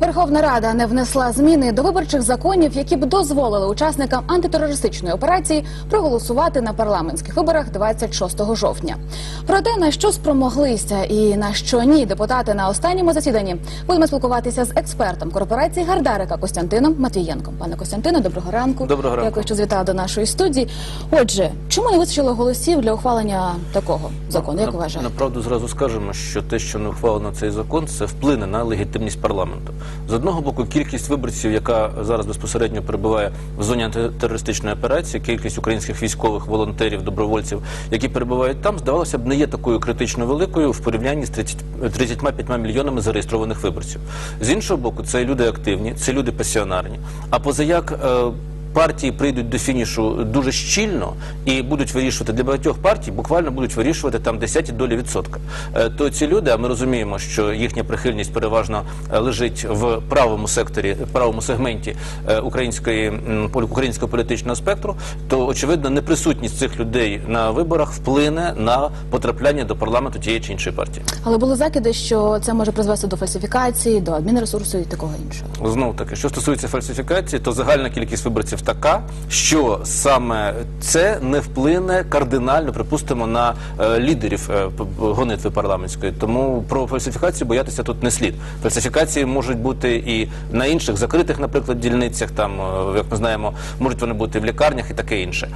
Верховна Рада не внесла зміни до виборчих законів, які б дозволили учасникам антитерористичної операції проголосувати на парламентських виборах 26 жовтня. Про те, на що спромоглися і на що ні, депутати на останньому засіданні будемо спілкуватися з експертом корпорації Гардарика Костянтином Матвієнком. Пане Костянтине, доброго ранку. Доброго ранку. Дякую, що звітали до нашої студії. Отже, чому не вистачило голосів для ухвалення такого закону? Як На- вважаєте? Направду зразу скажемо, що те, що не ухвалено цей закон, це вплине на легітимність парламенту. З одного боку, кількість виборців, яка зараз безпосередньо перебуває в зоні антитерористичної операції, кількість українських військових волонтерів, добровольців, які перебувають там, здавалося б, не є такою критично великою в порівнянні з 30, 35 мільйонами зареєстрованих виборців. З іншого боку, це люди активні, це люди пасіонарні. А позаяк. е, партії прийдуть до фінішу дуже щільно і будуть вирішувати для багатьох партій, буквально будуть вирішувати там десяті долі відсотка. Е, То ці люди, а ми розуміємо, що їхня прихильність переважно е, лежить в правому секторі, правому сегменті е, української українського політичного спектру, то очевидно неприсутність цих людей на виборах вплине на потрапляння до парламенту тієї чи іншої партії. Але були закиди, що це може призвести до фальсифікації, до адмінресурсу і такого іншого. Знов таки, що стосується фальсифікації, то загальна кількість виборців така, що саме це не вплине кардинально, припустимо, на е, лідерів е, гонитви парламентської. Тому про фальсифікацію боятися тут не слід. Фальсифікації можуть бути і на інших закритих, наприклад, дільницях. Там, е, як ми знаємо, можуть вони бути в лікарнях і таке інше,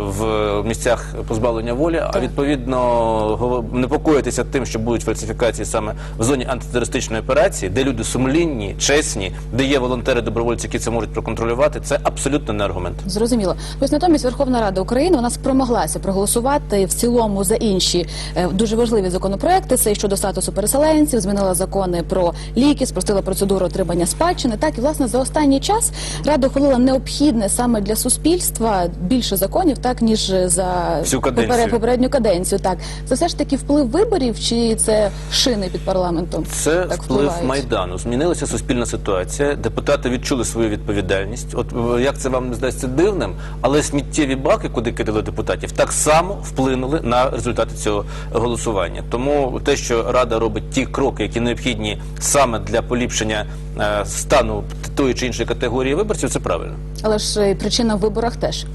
в місцях позбавлення волі. А відповідно непокоїтися тим, що будуть фальсифікації саме в зоні антитерористичної операції, де люди сумлінні, чесні, де є волонтери, добровольці, які це можуть проконтролювати. Це абсолютно не аргумент. Зрозуміло. Ось натомість Верховна Рада України вона спромоглася проголосувати в цілому за інші е, дуже важливі законопроекти. Це і щодо статусу переселенців, змінила закони про ліки, спростила процедуру отримання спадщини. Так і власне за останній час Рада ухвалила необхідне саме для суспільства більше законів, так ніж за Всю каденцію. попередню каденцію. Так це все ж таки вплив виборів, чи це шини під парламентом? Це так вплив впливають? майдану. Змінилася суспільна ситуація. Депутати відчули свою відповідальність. От е, як це вам не здається дивним, але сміттєві баки, куди кидали депутатів, так само вплинули на результати цього голосування. Тому те, що рада робить ті кроки, які необхідні саме для поліпшення е, стану тої чи іншої категорії виборців, це правильно. Але ж причина в виборах теж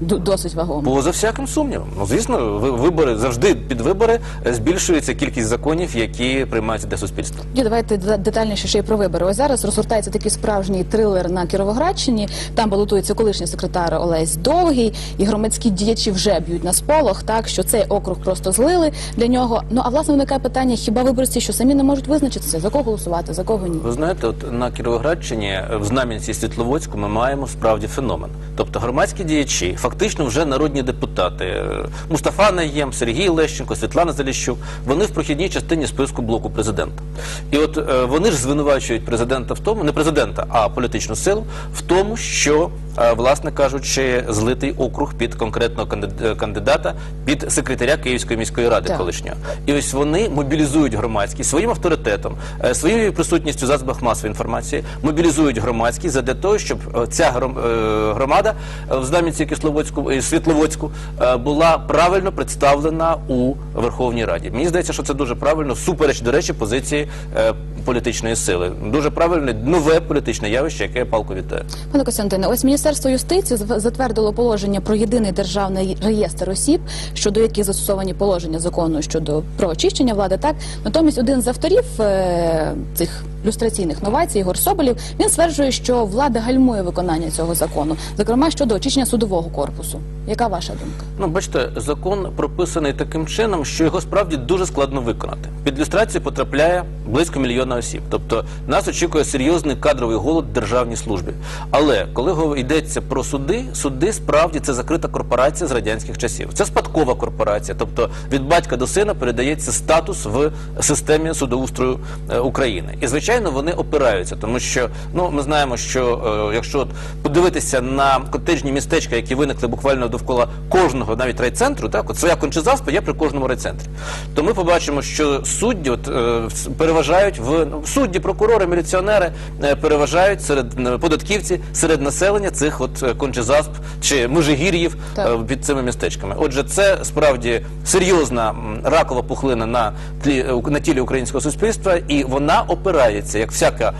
досить вагома. Поза всяким сумнівом. Ну звісно, ви- вибори завжди під вибори е, збільшується кількість законів, які приймаються для суспільства. Тоді давайте детальніше ще й про вибори. Ось зараз розгортається такий справжній трилер на Кіровоградщині. Там балотується колишній секретар Олесь Довгий, і громадські діячі вже б'ють на сполох, так що цей округ просто злили для нього. Ну а власне виникає питання: хіба виборці, що самі не можуть визначитися, за кого голосувати, за кого ні? Ви знаєте, от на Кіровоградщині е, в Знам'янці Світловодську ми маємо справді феномен. Тобто громадські діячі, фактично вже народні депутати Мустафа Наєм, Сергій Лещенко, Світлана Заліщук, вони в прохідній частині списку блоку президента. І от е, вони ж звинувачують президента в тому, не президента, а політичну силу в тому, що, власне кажучи, злитий округ під конкретного е, кандидата під секретаря Київської міської ради Так. колишнього. І ось вони мобілізують громадськість своїм авторитетом, е, своєю присутністю в засобах масової інформації, мобілізують громадськість задля того, щоб е, ця е, громада е, в Знам'янці Кисловодську і Світловодську е, була правильно представлена у Верховній Раді. Мені здається, що це дуже правильно, супереч, до речі, позиції е, політичної сили. Дуже правильне нове політичне явище, яке я палко вітаю. Пане Костянтине, ось Міністерство юстиції затвердило положення про єдиний державний реєстр осіб, щодо яких застосовані положення закону щодо про очищення влади. Так натомість один з авторів е, цих люстраційних новацій, Ігор Соболєв, він стверджує, що влада гальмує виконання цього закону, зокрема щодо очищення судового корпусу. Яка ваша думка? Ну, бачите, закон прописаний таким чином, що його справді дуже складно виконати. Під люстрацію потрапляє близько мільйона осіб. Тобто нас очікує серйозний кадровий голод в державній службі. Але коли гов- йдеться про суди, суди справді це закрита корпорація з радянських часів. Це спадкова корпорація. Тобто від батька до сина передається статус в системі судоустрою е, України. І звичайно, вони опираються, тому що ну ми знаємо, що е, якщо подивитися на котеджні містечка, які виникли буквально довкола кожного навіть райцентру. Так, от своя кончезаспа є при кожному райцентрі. То ми побачимо, що судді от, е, переважають в ну, судді, прокурори, міліціонери е, переважають серед е, податківці, серед населення цих от е, кончезасп чи межигір'їв е, під цими містечками. Отже, це справді серйозна ракова пухлина на тлі е, на тілі українського суспільства, і вона опирається, як всяка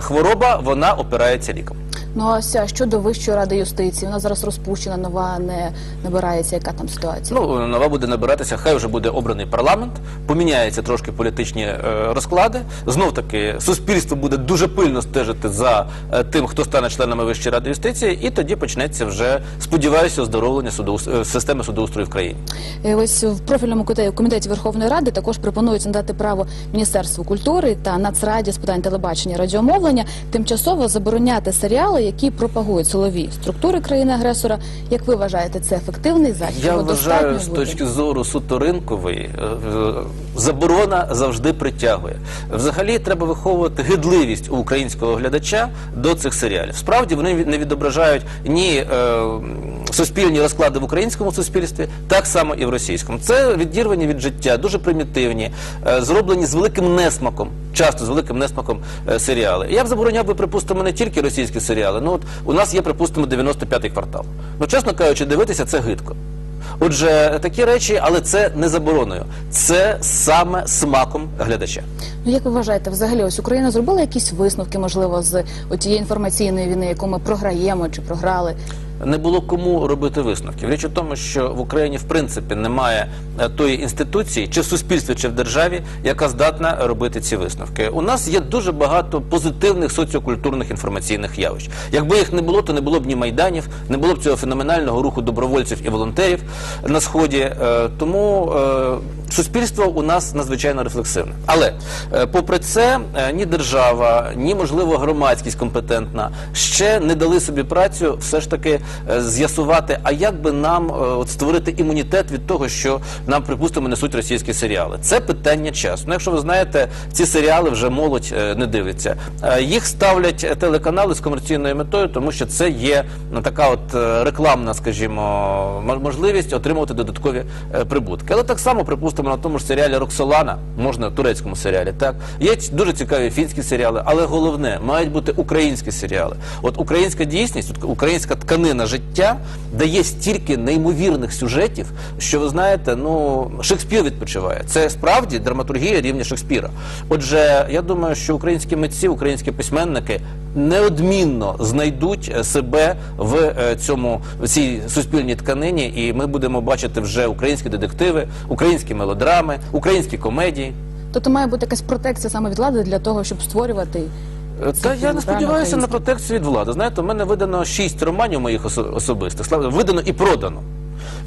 хвороба, вона опирається ліком. Ну а ся щодо Вищої ради юстиції, вона зараз розпущена, нова не набирається. Яка там ситуація? Ну нова буде набиратися. Хай вже буде обраний парламент, поміняються трошки політичні е, розклади. Знов таки суспільство буде дуже пильно стежити за е, тим, хто стане членами Вищої ради юстиції, і тоді почнеться вже сподіваюся оздоровлення судоус- е, системи судоустрою в країні. Е, Ось в профільному комітеті Верховної Ради також пропонується надати право Міністерству культури та Нацраді з питань телебачення і радіомовлення тимчасово забороняти серіали, які пропагують силові структури країни-агресора. Як ви вважаєте, це ефективний захід? Я вважаю, з точки зору суто ринкової, е, заборона завжди притягує. Взагалі треба виховувати гидливість у українського глядача до цих серіалів. Справді вони не відображають ні е, суспільні розклади в українському суспільстві, так само і в російському. Це відірвані від життя, дуже примітивні, е, зроблені з великим несмаком. Часто з великим несмаком е, серіали. Я б забороняв би, припустимо, не тільки російські серіали. Ну от у нас є, припустимо, 95-й квартал. Ну, чесно кажучи, дивитися це гидко. Отже, такі речі, але це не забороною. Це саме смаком глядача. Ну як ви вважаєте, взагалі ось Україна зробила якісь висновки, можливо, з тієї інформаційної війни, яку ми програємо чи програли? Не було кому робити висновків. Річ у тому, що в Україні в принципі немає е, тої інституції, чи в суспільстві, чи в державі, яка здатна робити ці висновки. У нас є дуже багато позитивних соціокультурних інформаційних явищ. Якби їх не було, то не було б ні майданів, не було б цього феноменального руху добровольців і волонтерів на сході. Е, Тому е, суспільство у нас надзвичайно рефлексивне. Але е, попри це, е, ні держава, ні можливо громадськість компетентна ще не дали собі працю все ж таки е, з'ясувати, а як би нам от створити імунітет від того, що нам припустимо несуть російські серіали. Це питання часу. Ну, якщо ви знаєте, ці серіали вже молодь не дивиться. Їх ставлять телеканали з комерційною метою, тому що це є ну, така от рекламна, скажімо, можливість отримувати додаткові прибутки. Але так само, припустимо, на тому ж серіалі Роксолана, можна турецькому серіалі, так є дуже цікаві фінські серіали, але головне мають бути українські серіали. От українська дійсність, українська тканина життя дає стільки неймовірних сюжетів, що ви знаєте, ну Шекспір відпочиває. Це справді драматургія рівня Шекспіра. Отже, я думаю, що українські митці, українські письменники неодмінно знайдуть е, себе в е, цьому в цій суспільній тканині, і ми будемо бачити вже українські детективи, українські мелодрами, українські комедії. Тобто має бути якась протекція саме від влади для того, щоб створювати Е, Та я не сподіваюся на протекцію від влади. Знаєте, у мене видано шість романів моїх осо- особистих. Видано і продано.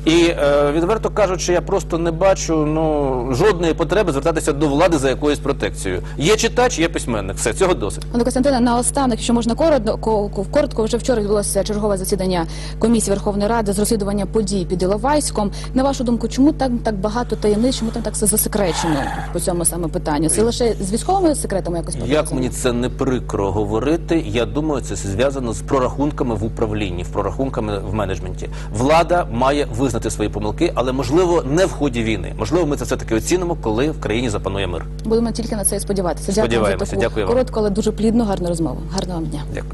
І е, відверто кажучи, я просто не бачу ну жодної потреби звертатися до влади за якоюсь протекцією. Є читач, є письменник. Все цього досить. Пане Костянтине, наостанок, якщо можна коротко, ко- коротко, вже вчора відбулося чергове засідання комісії Верховної Ради з розслідування подій під Іловайськом. На вашу думку, чому так так багато таємниць, чому там так все засекречено по цьому саме питанню? Це лише з військовими секретами якось Як мені це не прикро говорити, я думаю, це зв'язано з прорахунками в управлінні, в прорахунками в менеджменті. Влада має визнати свої помилки, але можливо не в ході війни. Можливо, ми це все таки оцінимо, коли в країні запанує мир. Будемо тільки на це і сподіватися. Дякую за Сподіваємося. таку Дякую вам. коротку, але дуже плідну, гарну розмову. Гарного вам дня. Дякую.